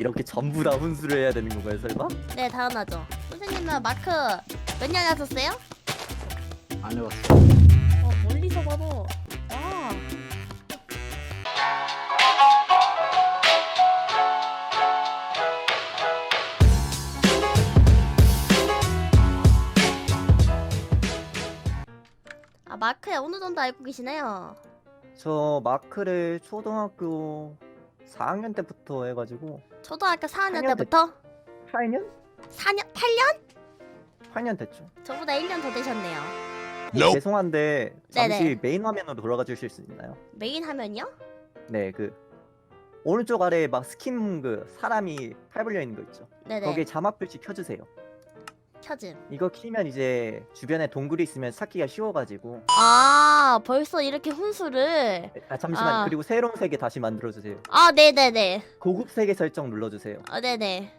이렇게 전부 다 훈수를 해야 되는 건가요, 설마? 네, 당연하죠. 선생님은 마크 몇 년 하셨어요? 안 해봤어. 어, 멀리서 봐도. 아. 아, 마크에 어느 정도 알고 계시나요? 저 마크를 초등학교 4학년 때부터 해가지고 초등학교 4학년 학년 때부터 8년? 4년, 8년? 8년 됐죠. 저보다 1년 더 되셨네요. 죄송한데 잠시 네네. 메인 화면으로 돌아가 주실 수 있나요? 메인 하면요? 네, 그 오른쪽 아래에 막 스킨 그 사람이 팔 벌려 있는 거 있죠. 네네. 거기에 자막 표시 켜주세요. 켜짐. 이거 키면 이제 주변에 동굴이 있으면 찾기가 쉬워가지고. 아, 벌써 이렇게 훈수를. 아 잠시만 아. 그리고 새로운 세계 다시 만들어 주세요. 아, 네네네. 고급 세계 설정 눌러주세요. 아, 네네.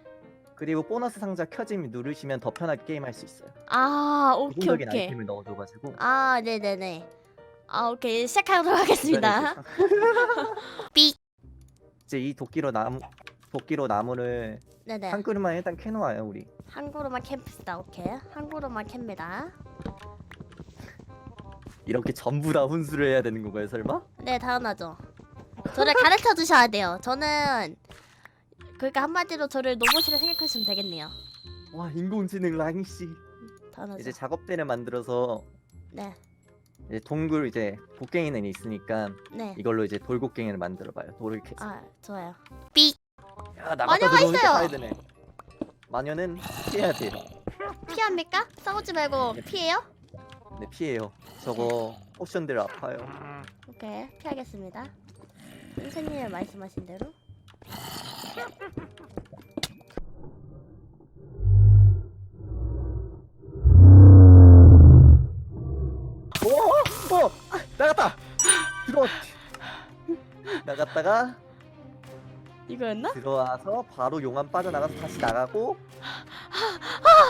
그리고 보너스 상자 켜짐 누르시면 더 편하게 게임할 수 있어요. 아, 오케이, 기본적인 오케이. 아이템을 넣어줘가지고. 아, 네네네. 아, 오케이. 시작하도록 하겠습니다. 삑. 이제 이 도끼로 나무 도끼로 나무를 네네. 한 그릇만 일단 캐놓아요 우리. 한 그루만 캠프시다. 오케이. 한 그루만 캡니다. 이렇게 전부 다 훈수를 해야 되는 건가요 설마? 네, 당연하죠. 저를 가르쳐 주셔야 돼요. 저는 그러니까 한마디로 저를 로봇이라 생각하시면 되겠네요. 와 인공지능 라인 씨. 당연하죠. 이제 작업대를 만들어서 네, 이제 동굴 이제 곡괭이는 있으니까 네. 이걸로 이제 돌곡괭이를 만들어봐요. 돌을 캐서. 아, 좋아요. 삑. 야 나갔다 마녀가 들어오니까 있어요! 가야 되네. 마녀는 피해야 돼요. 피합니까? 싸우지 말고 피해요? 네 피해요. 저거 포션들 아파요. 오케이. 피하겠습니다. 선생님이 말씀하신 대로. 오! 어! 나갔다! 들어! 나갔다가 이거였나? 들어와서 바로 용암 빠져나가서 다시 나가고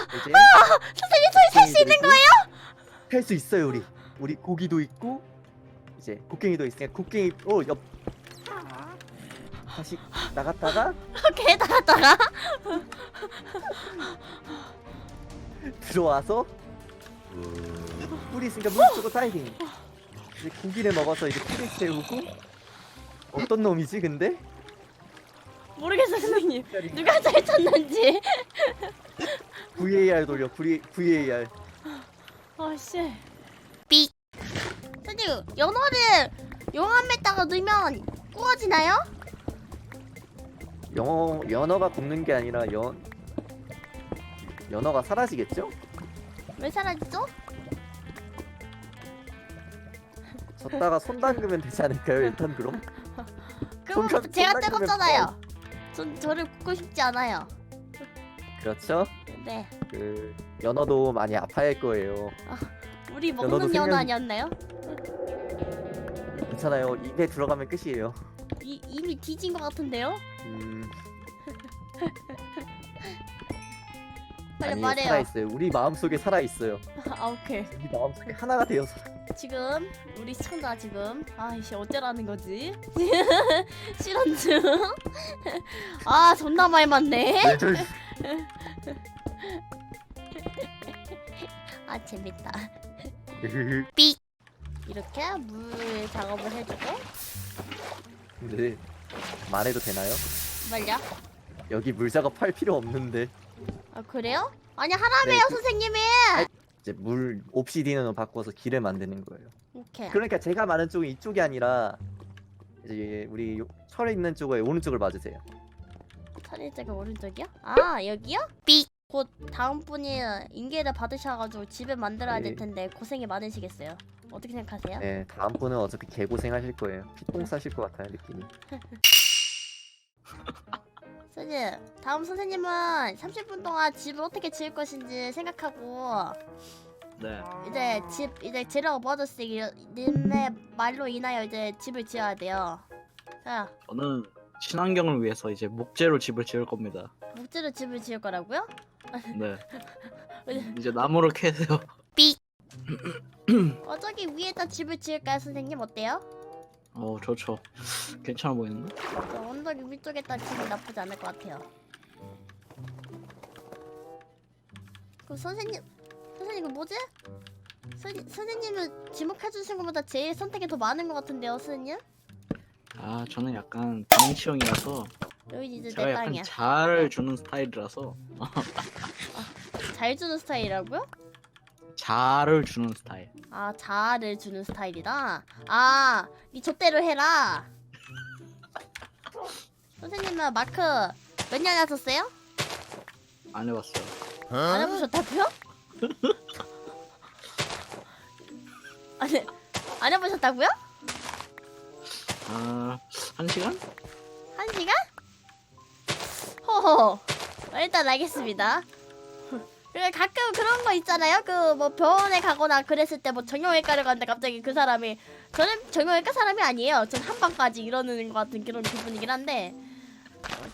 이제 선생님 저희 살 수 있는 거예요? 탈수 있어요 우리 우리 고기도 있고 이제 곡괭이도 있으니까 곡괭이 어옆 다시 나갔다가 오케이 나갔다가 들어와서 뿔이 있으니까 물 쓰고 다이빙 이제 고기를 먹어서 이제 풀을 세우고 어떤 놈이지 근데? 모르겠어 선생님 누가 잘 쳤는지 VAR 돌려 V, VAR 아씨 삑 선생님 연어를 용암에다가 넣으면 구워지나요? 영어 연어가 굽는 게 아니라 연 연어가 사라지겠죠? 왜 사라지죠? 졌다가 손 담그면 되지 않을까요? 일단 그럼 그럼 손가- 제가 뜨겁잖아요 전 저를 굽고 싶지 않아요 그렇죠? 네 그 연어도 많이 아파할 거예요. 우리 너도 먹는 연어 생각- 아니었나요? 괜찮아요. 입에 들어가면 끝이에요. 이, 이미 뒤진 것 같은데요? 음, 빨리 아니 말해요 살아 있어요. 우리 마음 속에 살아 있어요. 아 오케이 우리 마음 속에 하나가 되어서. 지금 우리 시청자 지금 아이씨 어쩌라는 거지? 실언 중. 아 존나 말 많네. 아 재밌다. 이렇게 물 작업을 해주고 네. 말해도 되나요? 말려. 여기 물 작업할 필요 없는데 아 그래요? 아니 하라며요 네, 그- 선생님이. 이제 물 옵시디언으로 바꿔서 길을 만드는 거예요. 오케이. 그러니까 제가 말하는 쪽은 이쪽이 아니라 이제 우리 요- 철에 있는 쪽에 오른쪽을 봐주세요. 천일쪽이 오른쪽이요? 아 여기요? 삑. 곧 다음 분이 인계를 받으셔가지고 집을 만들어야 될 네. 텐데 고생이 많으시겠어요. 어떻게 생각하세요? 네, 다음 분은 어차피 개고생하실 거예요. 피똥 싸실 것 같아요 느낌이. 선생님, 다음 선생님은 30분 동안 집을 어떻게 지을 것인지 생각하고 네. 이제 집 이제 재료가 모아졌으니 님의 말로 인하여 이제 집을 지어야 돼요. 자, 저는 친환경을 위해서 이제 목재로 집을 지을 겁니다. 목재로 집을 지을 거라고요? 네. 이제 나무를 캐세요. 어 저기 위에다 집을 지을까요, 선생님 어때요? 어 좋죠. 괜찮아 보이는데? 저 언덕 위쪽에다 지금 나쁘지 않을 것 같아요. 그 선생님, 선생님 그 뭐지? 선, 선생님은 지목해 주신 것보다 제일 선택이 더 많은 것 같은데요, 선생님? 아 저는 약간 방치형이라서 여기 이제 제가 내 약간 땅이야. 잘 주는 스타일이라서 잘 주는 스타일이라고요? 잘을 주는 스타일. 아, 자아를 주는 스타일이다. 아, 니 좆대로 해라. 선생님은 마크 몇 년 하셨어요? 안 해봤어요. 안 해보셨다고요? 아니, 안 해보셨다고요? 아 한 시간? 한 시간? 호호. 어, 일단 알겠습니다. 그리고 가끔 그런 거 있잖아요. 그 뭐 병원에 가거나 그랬을 때 뭐 정형외과를 갔는데 갑자기 그 사람이 저는 정형외과 사람이 아니에요. 전 한방까지 이러는 것 같은 그런 기분이긴 한데.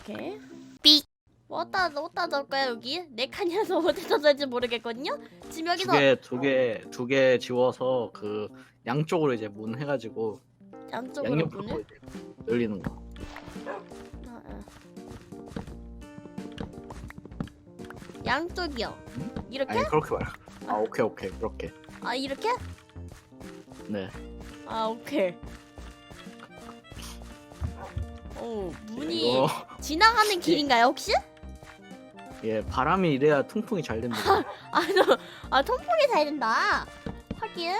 이렇게 삑. 뭐 어디다 어디다 넣을까요 여기? 네 칸이라서 어디다 넣을지 모르겠거든요. 지금 여기서 두 개 두 개 두 개 지워서 그 양쪽으로 이제 문 해가지고 양쪽으로 양옆으로. 이제 열리는 거. 양쪽이요. 이렇게? 아니 그렇게 말아. 아 오케이 오케이 그렇게. 아 이렇게? 네. 아 오케이. 오 문이 이거 지나가는 길인가요 혹시? 예 바람이 이래야 통풍이 잘 됩니다. 아, 너, 아 통풍이 잘 된다. 확인.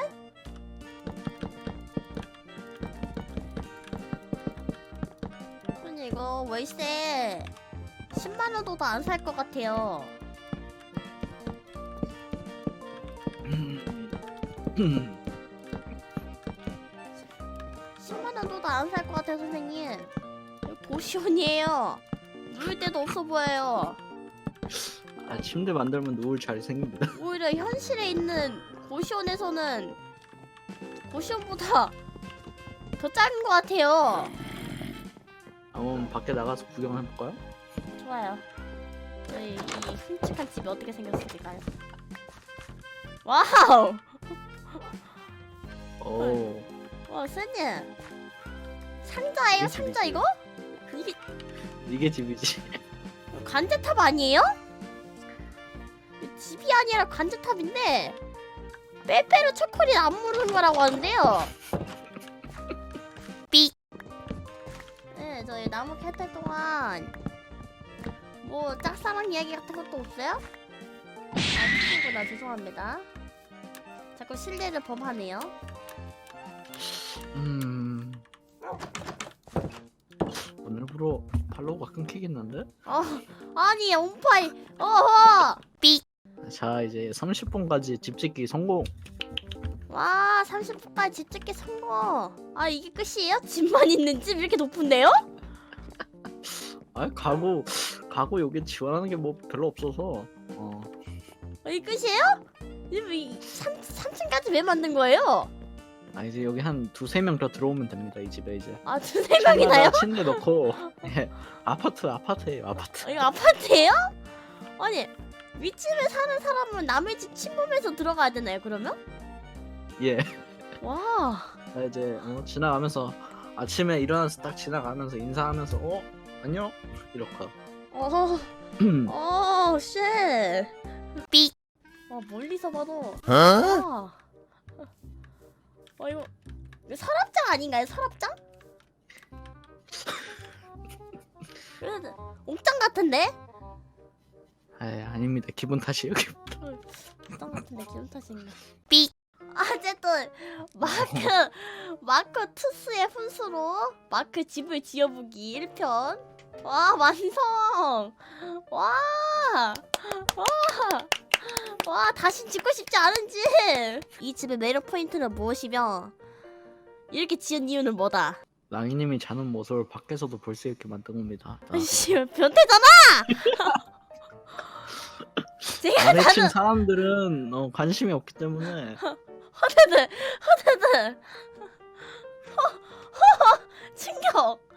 근데 이거 월세 10만 원도 더안살 것 같아요. 10만 원도 더안살 것 같아요 선생님. 이거 고시원이에요. 누울 데도 없어 보여요. 아 침대 만들면 누울 잘 생깁니다. 오히려 현실에 있는 고시원에서는 고시원보다 더 작은 것 같아요. 한번 밖에 나가서 구경해 볼까요? 좋아요. 저희 이 흠칫한 집이 어떻게 생겼을까요? 와우! 오. 와, 선생님. 상자예요, 이게 상자. 이거? 이게 이게 집이지. 관제탑 아니에요? 집이 아니라 관제탑인데 빼빼로 초콜릿 안 무르는 거라고 하는데요. 삑. 네, 저희 나무 캘탈 동안 뭐 짝사랑 이야기 같은 것도 없어요? 아, 친구나 죄송합니다. 자꾸 신뢰를 범하네요. 음. 오늘부로 팔로우가 끊기겠는데? 어, 아니 온파이, 어허, 삑. 자 이제 30분까지 집 짓기 성공. 와 30분까지 집 짓기 성공 아 이게 끝이에요? 집만 있는 집 이렇게 높은데요? 아 가구 가구 여기 지원하는 게 뭐 별로 없어서. 어. 아, 이게 끝이에요? 이 3, 3층까지 왜 만든 거예요? 아 이제 여기 한 두세 명 더 들어오면 됩니다 이 집에 이제. 아 두세 명이나요? 침대에다 침대 넣고 예 아파트 아파트예요 아파트. 아, 이거 아파트예요? 아니 윗집에 사는 사람은 남의 집 침범해서 들어가야 되나요 그러면? 예. 와 자, 이제 어, 지나가면서 아침에 일어나서 딱 지나가면서 인사하면서 어 안녕 이렇게. 어, 음. 어, 쉣. 삑. 와, 멀리서 봐도. 와. 어, 이거, 서랍장 아닌가요? 서랍장? 그래도 옥장 같은데? 아 아닙니다 기분 탓이에요 기분. 옥장 같은데 기분 탓인가? 삑. 어쨌든 마크 마크 투스의 훈수로 마크 집을 지어보기 1편 와 완성 와 와, 와, 다시 짓고 싶지 않은 집! 이 집의 매력 포인트는 무엇이며, 이렇게 지은 이유는 뭐다? 랑이님이 자는 모습을 밖에서도 볼 수 있게 만든 겁니다. 아이씨, 변태잖아! 제가 아래층 자는, 사람들은 어, 관심이 없기 때문에 허드들, 허드들! 허, 허, 충격!